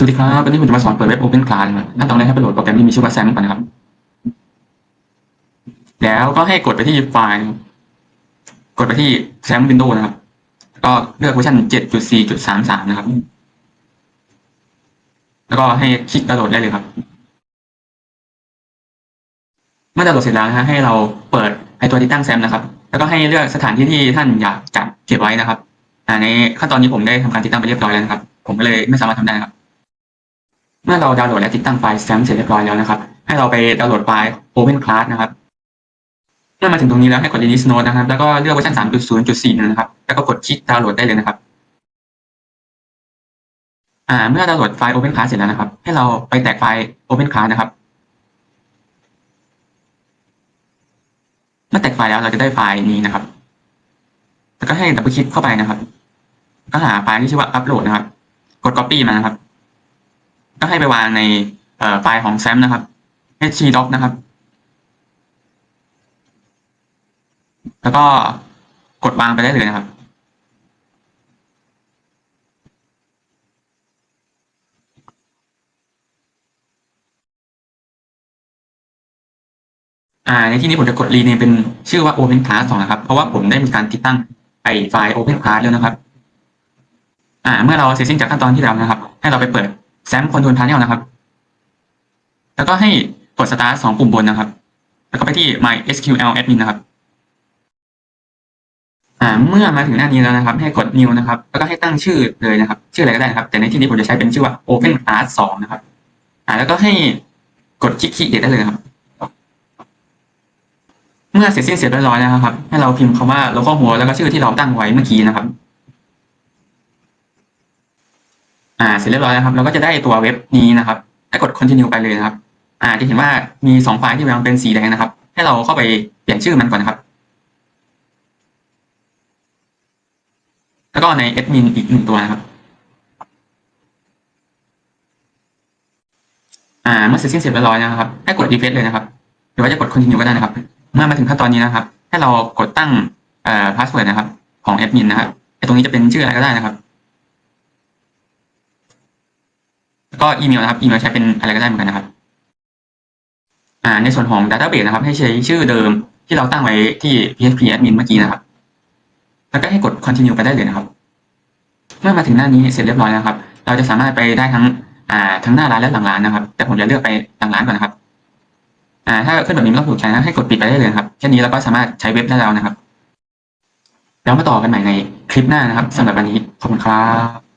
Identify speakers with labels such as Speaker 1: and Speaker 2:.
Speaker 1: สวัสดีครับ วันนี้ผมจะมาสอนเปิดเว็บ Open Class นะครับขั้นตอนแรกให้ไปโหลดโปรแกรมที่มีชื่อว่า SAM ก่อนนะครับ แล้วก็ให้กดไปที่ไฟล์ กดไปที่ SAM Windows นะครับ ก็เลือกเวอร์ชัน7.4.33 นะครับ แล้วก็ให้คลิกดาวน์โหลดได้เลยครับ เมื่อดาวน์โหลดเสร็จแล้วนะฮะให้เราเปิดไอตัวติดตั้ง SAM นะครับ แล้วก็ให้เลือกสถานที่ที่ท่านอยากจะเก็บไว้นะครับในขั้นตอนนี้ผมได้ทำการติดตั้งไปเรียบร้อยแล้วนะครับ ผมก็เลยไม่สามารถทำได้นะครับ เมื่อเราดาวน์โหลดและติดตั้งไฟล์ SAM เสร็จเรียบร้อยแล้วนะครับ ให้เราไปดาวน์โหลดไฟล์ Open Class นะครับเมื่อมาถึงตรงนี้แล้วให้กด Release Note นะครับ แล้วก็เลือกเวอร์ชัน3.0.4นะครับ แล้วก็กดคลิกดาวน์โหลดได้เลยนะครับ่าเมื่อดาวน์โหลดไฟล์ Open Class เสร็จแล้วนะครับ ให้เราไปแตกไฟล์ Open Class นะครับ เมื่อแตกไฟล์แล้วเราจะได้ไฟล์นี้นะครับ แล้วก็ให้ดับเบิลคลิกเข้าไปนะครับ ก็หาไฟล์ที่ชื่อว่า Upload นะครับ กด Copy มานะครับ ก็ให้ไปวางในไฟล์ของ SAM นะครับ htdoc นะครับ แล้วก็กดวางไปได้เลยนะครับอ่าในที่นี้ผมจะกดรีเนมเป็นชื่อว่า Open Class 2นะครับ เพราะว่าผมได้มีการติดตั้งไอไฟล์ Open Class แล้วนะครับ อ่า เมื่อเราเสร็จสิ้นจากขั้นตอนที่แล้วนะครับ ให้เราไปเปิด SAM Control Panel นะครับ แล้วก็ให้กด Start สองปุ่มบนนะครับ แล้วก็ไปที่ My SQL Admin นะครับอ่าเมื่อมาถึงหน้านี้แล้วนะครับ ให้กด New นะครับ แล้วก็ให้ตั้งชื่อเลยนะครับ ชื่ออะไรก็ได้ครับ แต่ในที่นี้ผมจะใช้เป็นชื่อว่า Open Class 2นะครับอ่าแล้วก็ให้กดคลิก Create ได้เลยครับ เมื่อเสร็จสิ้นเสร็จเรียบร้อยแล้วนะครับ ให้เราพิมพ์คำว่า local host แล้วก็ชื่อที่เราตั้งไว้เมื่อกี้นะครับ อ่าเสร็จเรียบร้อยแล้วครับเราก็จะได้ตัวเว็บนี้นะครับให้กด continue ไปเลยนะครับ อ่าจะเห็นว่ามีสองไฟล์ที่มันเป็นสีแดงนะครับ ให้เราเข้าไปเปลี่ยนชื่อมันก่อนนะครับ แล้วก็ใน admin อีกหนึ่งตัวนะครับอ่าเมื่อเสร็จสิ้นเสร็จเรียบร้อยนะครับให้กด refresh เลยนะครับหรือว่าจะกด continue ก็ได้นะครับ เมื่อมาถึงขั้นตอนนี้นะครับ ให้เรากดตั้งเอ่อ password นะครับ ของ admin นะครับไอตรงนี้จะเป็นชื่ออะไรก็ได้นะครับ แล้ว ก็อีเมลนะครับอีเมลใช้เป็นอะไรก็ได้เหมือนกันนะครับอ่าในส่วนของ database นะครับ ให้ใช้ชื่อเดิมที่เราตั้งไว้ที่ php admin เมื่อกี้นะครับ แล้วก็ให้กด continue ไปได้เลยนะครับ เมื่อมาถึงหน้านี้เสร็จเรียบร้อยนะครับ เราจะสามารถไปได้ทั้งอ่าทั้งหน้าร้านและหลังร้านนะครับ แต่ผมจะเลือกไปหลังร้านก่อนนะครับอ่าถ้าขึ้นแบบนี้ไม่ต้องถูกใจนะให้กดปิดไปได้เลยครับแค่นี้เราก็สามารถใช้เว็บได้แล้วนะครับ แล้วมาต่อกันใหม่ในคลิปหน้านะครับสำหรับวันนี้ขอบคุณครับ